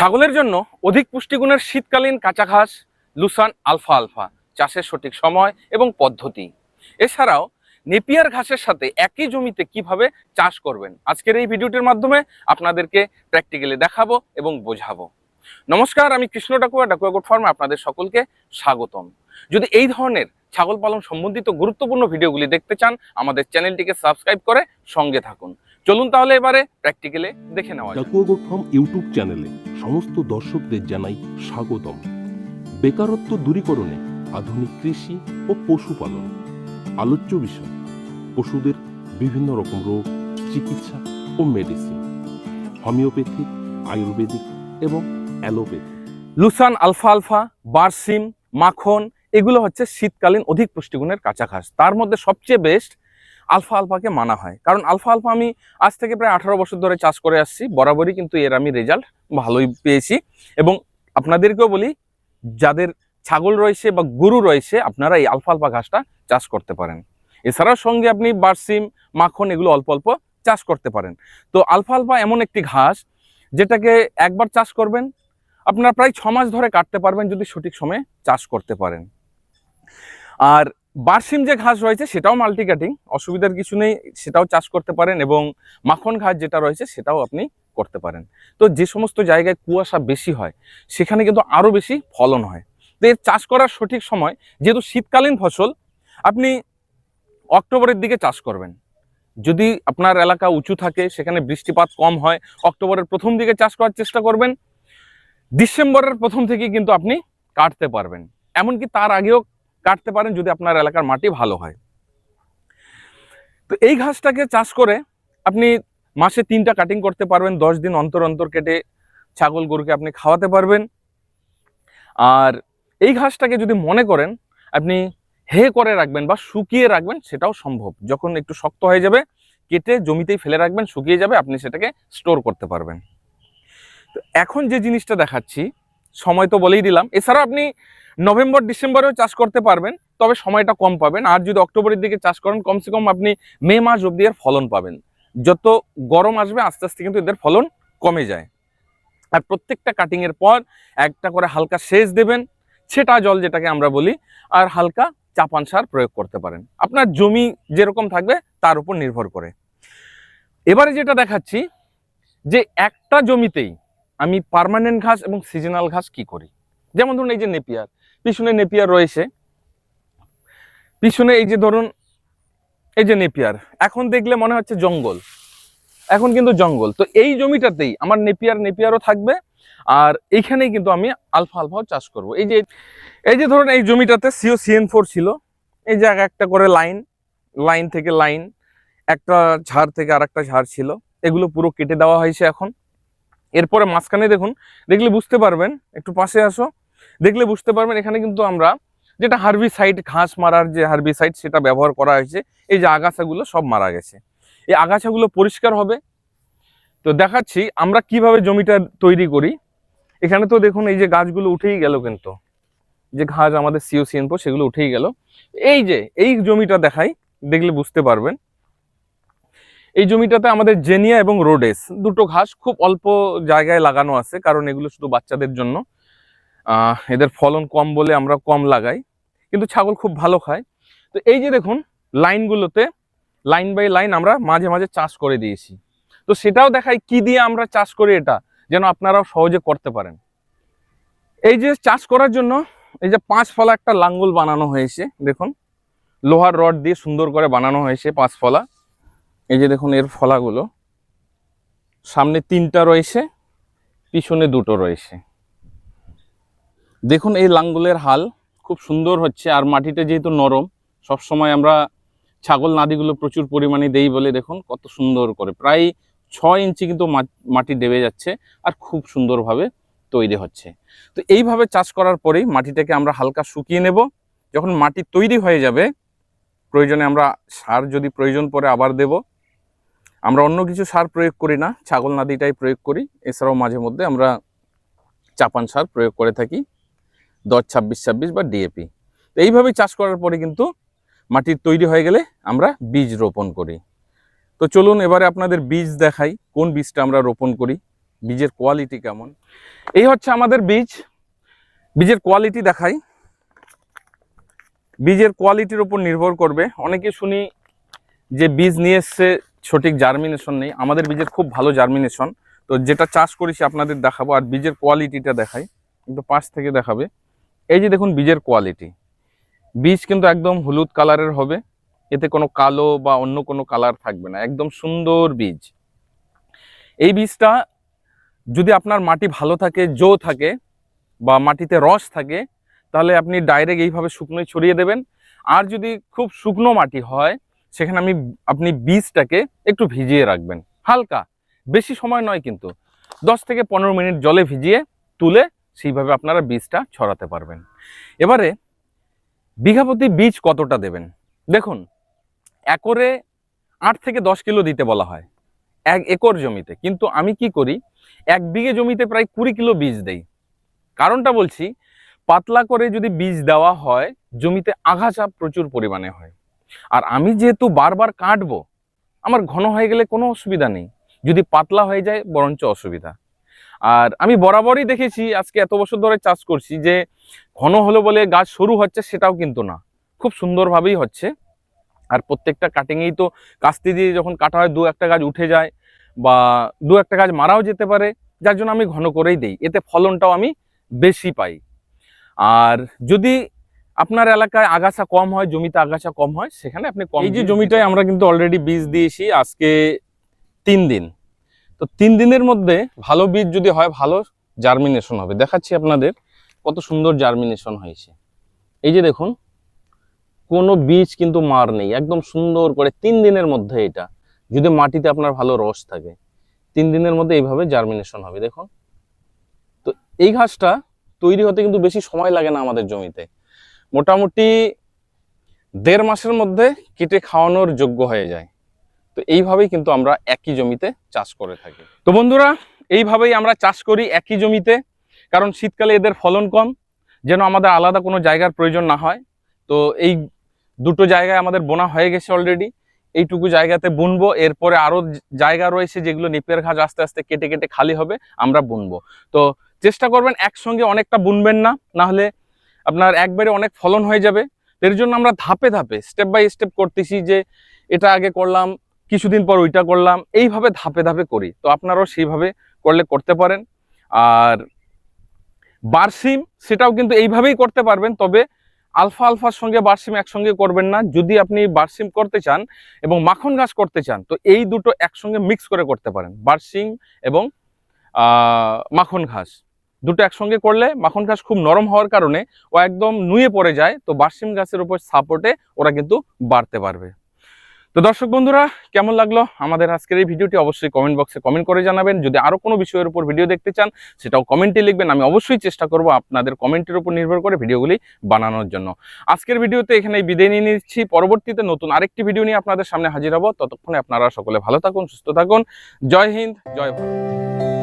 ছাগলের জন্য অধিক পুষ্টিগুণের শীতকালীন কাঁচা ঘাস লুসান আলফা আলফা, চাষের সঠিক সময় এবং পদ্ধতি। এছাড়াও নেপিয়ার ঘাসের সাথে একই জমিতে কীভাবে চাষ করবেন? আজকের এই ভিডিওটির মাধ্যমে আপনাদেরকে প্র্যাকটিক্যালি দেখাবো এবং বোঝাবো। নমস্কার, আমি কৃষ্ণ ডাকুয়া ডাকুয়া গোট ফার্মে আপনাদের সকলকে স্বাগতম। যদি এই ধরনের ছাগল পালন সম্বন্ধিত গুরুত্বপূর্ণ ভিডিওগুলি দেখতে চান, আমাদের চ্যানেলটিকে সাবস্ক্রাইব করে সঙ্গে থাকুন। চলুন তাহলে এবারে প্র্যাকটিক্যালে দেখে নেওয়া যাক। ফার্ম ইউটিউব চ্যানেলে সমস্ত দর্শকদের জানাই স্বাগতম। বেকারত্ব দূরীকরণে আধুনিক কৃষি ও পশুপালন। আলোচ্য বিষয় পশুদের বিভিন্ন রকম রোগ চিকিৎসা ও মেডিসিন হোমিওপ্যাথিক আয়ুর্বেদিক এবং অ্যালোপ্যাথি। লুসান আলফা আলফা বারসিম মাখন এগুলো হচ্ছে শীতকালীন অধিক পুষ্টিগুণের কাঁচা ঘাস। তার মধ্যে সবচেয়ে বেস্ট আলফা আলফাকে মানা হয়। কারণ আলফা আলফা আমি আজ থেকে প্রায় আঠারো বছর ধরে চাষ করে আসছি, বরাবরই কিন্তু এর আমি রেজাল্ট ভালোই পেয়েছি। এবং আপনাদেরকেও বলি, যাদের ছাগল রয়েছে বা গরু রয়েছে, আপনারা এই আলফা আলফা ঘাসটা চাষ করতে পারেন। এছাড়াও সঙ্গে আপনি বারসিম, মাখন এগুলো অল্প অল্প চাষ করতে পারেন। তো আলফা আলফা এমন একটি ঘাস, যেটাকে একবার চাষ করবেন, আপনারা প্রায় ছ মাস ধরে কাটতে পারবেন যদি সঠিক সময়ে চাষ করতে পারেন। আর বারসিম যে ঘাস রয়েছে সেটাও মাল্টি কাটিং অসুবিধার কিছু নেই, সেটাও চাষ করতে পারেন এবং মাখন ঘাস যেটা রয়েছে সেটাও আপনি করতে পারেন। তো যে সমস্ত জায়গায় কুয়াশা বেশি হয়, সেখানে কিন্তু আরও বেশি ফলন হয়। তো এর চাষ করার সঠিক সময়, যেহেতু শীতকালীন ফসল, আপনি অক্টোবরের দিকে চাষ করবেন। যদি আপনার এলাকা উঁচু থাকে, সেখানে বৃষ্টিপাত কম হয়, অক্টোবরের প্রথম দিকে চাষ করার চেষ্টা করবেন। ডিসেম্বরের প্রথম থেকে কিন্তু আপনি কাটতে পারবেন। এমনকি তার আগেও কাটতে পারেন যদি আপনার এলাকার মাটি ভালো হয়। তো এই ঘাসটাকে চাষ করে আপনি মাসে তিনটা কাটিং করতে পারবেন, দশ দিন অন্তর অন্তর কেটে ছাগল, গরুকে আপনি খাওয়াতে পারবেন। আর এই ঘাসটাকে যদি মনে করেন, আপনি হে করে রাখবেন বা শুকিয়ে রাখবেন, সেটাও সম্ভব। যখন একটু শক্ত হয়ে যাবে, কেটে জমিতেই ফেলে রাখবেন, শুকিয়ে যাবে, আপনি সেটাকে স্টোর করতে পারবেন। তো এখন যে জিনিসটা দেখাচ্ছি, সময় তো বলেই দিলাম। এছাড়াও আপনি নভেম্বর, ডিসেম্বরেও চাষ করতে পারবেন, তবে সময়টা কম পাবেন। আর যদি অক্টোবরের দিকে চাষ করেন, কমসে কম আপনি মে মাস অব্দি এর ফলন পাবেন। যত গরম আসবে, আস্তে আস্তে কিন্তু এদের ফলন কমে যায়। আর প্রত্যেকটা কাটিং এর পর একটা করে হালকা সেচ দেবেন, ছেটা জল যেটাকে আমরা বলি, আর হালকা চাপান সার প্রয়োগ করতে পারেন। আপনার জমি যেরকম থাকবে, তার উপর নির্ভর করে। এবারে যেটা দেখাচ্ছি, যে একটা জমিতেই আমি পার্মানেন্ট ঘাস এবং সিজনাল ঘাস কি করি? যেমন ধরুন এই যে নেপিয়ার পিছনে নেপিয়ার রয়েছে। পিছনে এই যে ধরুন, এই যে নেপিয়ার, এখন দেখলে মনে হচ্ছে জঙ্গল। এখন কিন্তু জঙ্গল। তো এই জমিটাতেই আমার নেপিয়ার, নেপিয়ারও থাকবে, আর এইখানেই কিন্তু আমি আলফা আলফাও চাষ করব। এই যে এই যে ধরুন এই জমিটাতে সিও সিএন ফোর ছিল। এই যে এক একটা করে লাইন লাইন থেকে লাইন, একটা ঝাড় থেকে আর একটা ঝাড় ছিল। এগুলো পুরো কেটে দেওয়া হয়েছে এখন। এরপরে মাঝখানে দেখুন, দেখলে বুঝতে পারবেন, একটু পাশে আসো। দেখলে বুঝতে পারবেন এখানে কিন্তু আমরা যেটা হার্বিসাইড ঘাস মারার যে হার্বিসাইড সেটা ব্যবহার করা হয়েছে, এই যে আগাছাগুলো সব মারা গেছে। এই আগাছাগুলো পরিষ্কার হবে। তো দেখাচ্ছি আমরা কীভাবে জমিটা তৈরি করি। এখানে তো দেখুন এই যে গাছগুলো উঠেই গেল কিন্তু। যে ঘাস আমাদের সিও সিএনপো সেগুলো উঠেই গেল। এই যে, এই জমিটা দেখাই, দেখলে বুঝতে পারবেন। এই জমিটাতে আমাদের জেনিয়া এবং রোডেস, দুটো ঘাস খুব অল্প জায়গায় লাগানো আছে, কারণ এগুলো শুধু বাচ্চাদের জন্য। এদের ফলন কম বলে আমরা কম লাগাই, কিন্তু ছাগল খুব ভালো খায়। তো এই যে দেখুন, লাইনগুলোতে, লাইন বাই লাইন আমরা মাঝে মাঝে চাষ করে দিয়েছি। তো সেটাও দেখাই কি দিয়ে আমরা চাষ করি এটা, যেন আপনারাও সহজে করতে পারেন। এই যে চাষ করার জন্য, এই যে পাঁচ ফলা একটা লাঙ্গল বানানো হয়েছে, দেখুন। লোহার রড দিয়ে সুন্দর করে বানানো হয়েছে পাঁচ ফলা। এই যে দেখুন, এর ফলাগুলো। সামনে তিনটা রয়েছে, পিছনে দুটো রয়েছে। দেখুন, এই লাঙ্গলের হাল খুব সুন্দর হচ্ছে আর মাটিটা যেহেতু নরম সব সময় আমরা ছাগল নাদিগুলো প্রচুর পরিমাণে দেই বলে দেখুন কত সুন্দর করে। প্রায় ছয় ইঞ্চি কিন্তু মাটি দেবে যাচ্ছে আর খুব সুন্দরভাবে তৈরি হচ্ছে। তো এইভাবে চাষ করার পরেই মাটিটাকে আমরা হালকা শুকিয়ে নেব। যখন মাটি তৈরি হয়ে যাবে, প্রয়োজনে আমরা সার যদি প্রয়োজন পরে আবার দেব। আমরা অন্য কিছু সার প্রয়োগ করি না, ছাগল নাদিটাই প্রয়োগ করি। এছাড়াও মাঝে মধ্যে আমরা চাপান সার প্রয়োগ করে থাকি। দশ, ছাব্বিশ ছাব্বিশ বা ডিএপি তো এইভাবেই চাষ করার পরে কিন্তু মাটির তৈরি হয়ে গেলে আমরা বীজ রোপণ করি। তো চলুন এবারে আপনাদের বীজ দেখাই, কোন বীজটা আমরা রোপণ করি, বীজের কোয়ালিটি কেমন। এই হচ্ছে আমাদের বীজ। বীজের কোয়ালিটি দেখাই। বীজের কোয়ালিটির উপর নির্ভর করবে। অনেকে শুনি যে বীজ নিয়ে এসছে, সঠিক জার্মিনেশন নেই। আমাদের বীজের খুব ভালো জার্মিনেশন তো যেটা চাষ করেছি আপনাদের দেখাবো, আর বীজের কোয়ালিটিটা দেখাই। একটু পাশ থেকে দেখাবে। এই যে দেখুন বীজের কোয়ালিটি বীজ কিন্তু একদম হলুদ কালারের হবে, এতে কোনো কালো বা অন্য কোনো কালার থাকবে না, একদম সুন্দর বীজ। এই বীজটা যদি আপনার মাটি ভালো থাকে, জো থাকে বা মাটিতে রস থাকে, তাহলে আপনি ডাইরেক্ট এইভাবে শুকনোই ছড়িয়ে দেবেন। আর যদি খুব শুকনো মাটি হয়, সেখানে আমি, আপনি বীজটাকে একটু ভিজিয়ে রাখবেন, হালকা, বেশি সময় নয় কিন্তু, দশ থেকে পনেরো মিনিট জলে ভিজিয়ে তুলে সেইভাবে আপনারা বীজটা ছড়াতে পারবেন। এবারে বিঘাপতি বীজ কতটা দেবেন? দেখুন, একরে আট থেকে দশ কিলো দিতে বলা হয়, এক একর জমিতে। কিন্তু আমি কি করি, এক বিঘে জমিতে প্রায় কুড়ি কিলো বীজ দেই। কারণটা বলছি, পাতলা করে যদি বীজ দেওয়া হয়, জমিতে আগাছা প্রচুর পরিমাণে হয়। আর আমি যেহেতু বারবার কাটবো, আমার ঘন হয়ে গেলে কোনো অসুবিধা নেই। যদি পাতলা হয়ে যায়, বরঞ্চ অসুবিধা। আর আমি বরাবরই দেখেছি আজকে এত বছর ধরে চাষ করছি যে ঘন হলো বলে গাছ সরু হচ্ছে সেটাও কিন্তু না। খুব সুন্দরভাবেই হচ্ছে। আর প্রত্যেকটা কাটিংয়েই তো কাস্তি দিয়ে যখন কাটা হয় দু একটা গাছ উঠে যায় বা দু একটা গাছ মারাও যেতে পারে যার জন্য আমি ঘন করেই দেই। এতে ফলনটাও আমি বেশি পাই। আর যদি আপনার এলাকায় আগাছা কম হয় জমিতে আগাছা কম হয় সেখানে আপনি কম এই যে জমিটায় আমরা কিন্তু অলরেডি বীজ দিয়েছি আজকে তিন দিন। তো তিন দিনের মধ্যে ভালো বীজ যদি হয়, ভালো জার্মিনেশন হবে। দেখাচ্ছি আপনাদের কত সুন্দর জার্মিনেশন হয়েছে। এই যে দেখুন, কোনো বীজ কিন্তু মার নেই, একদম সুন্দর করে তিন দিনের মধ্যে এটা। যদি মাটিতে আপনার ভালো রস থাকে, তিন দিনের মধ্যে এইভাবে জার্মিনেশন হবে, দেখুন। তো এই ঘাসটা তৈরি হতে কিন্তু বেশি সময় লাগে না আমাদের জমিতে। মোটামুটি দেড় মাসের মধ্যে কেটে খাওয়ানোর যোগ্য হয়ে যায়। তো এইভাবেই কিন্তু আমরা একই জমিতে চাষ করে থাকি। তো বন্ধুরা, এইভাবেই আমরা চাষ করি একই জমিতে, কারণ শীতকালে এদের ফলন কম, যেন আমাদের আলাদা কোনো জায়গার প্রয়োজন না হয়। তো এই দুটো জায়গায় আমাদের বোনা হয়ে গেছে অলরেডি এইটুকু জায়গাতে বুনবো, এরপরে আরও জায়গা রয়েছে যেগুলো নিপের ঘাস আস্তে আস্তে কেটে কেটে খালি হবে, আমরা বুনবো। তো চেষ্টা করবেন একসঙ্গে অনেকটা বুনবেন না না হলে আপনার একবারে অনেক ফলন হয়ে যাবে। এর জন্য আমরা ধাপে ধাপে স্টেপ বাই স্টেপ করতেছি যে এটা আগে করলাম কিছুদিন পর ওইটা করলাম, এইভাবে ধাপে ধাপে করি। তো আপনারাও সেইভাবে করলে করতে পারেন। আর বার্সিম, সেটাও কিন্তু এইভাবেই করতে পারবেন, তবে আলফা আলফার সঙ্গে বার্সিম একসঙ্গে করবেন না। যদি আপনি বার্সিম করতে চান এবং মাখন ঘাস করতে চান, তো এই দুটো একসঙ্গে মিক্স করে করতে পারেন, বার্সিম এবং মাখন ঘাস। দুটো একসঙ্গে করলে মাখন ঘাস খুব নরম হওয়ার কারণে ও একদম নুয়ে পড়ে যায়, তো বার্সিম গাছের উপর সাপোর্টে ওরা কিন্তু বাড়তে পারবে। তো দর্শক বন্ধুরা, কেমন লাগল আমাদের আজকের এই ভিডিওটি? অবশ্যই কমেন্ট বক্সে কমেন্ট করে জানাবেন। যদি আরও কোনো বিষয়ের উপর ভিডিও দেখতে চান, সেটাও কমেন্টে লিখবেন। আমি অবশ্যই চেষ্টা করব আপনাদের কমেন্টের উপর নির্ভর করে ভিডিওগুলি বানানোর জন্য। আজকের ভিডিওতে এখানে বিদায় নিয়ে নিচ্ছি। পরবর্তীতে নতুন আরেকটি ভিডিও নিয়ে আপনাদের সামনে হাজির হব। ততক্ষণে আপনারা সকলে ভালো থাকুন, সুস্থ থাকুন। জয় হিন্দ, জয় ভারত।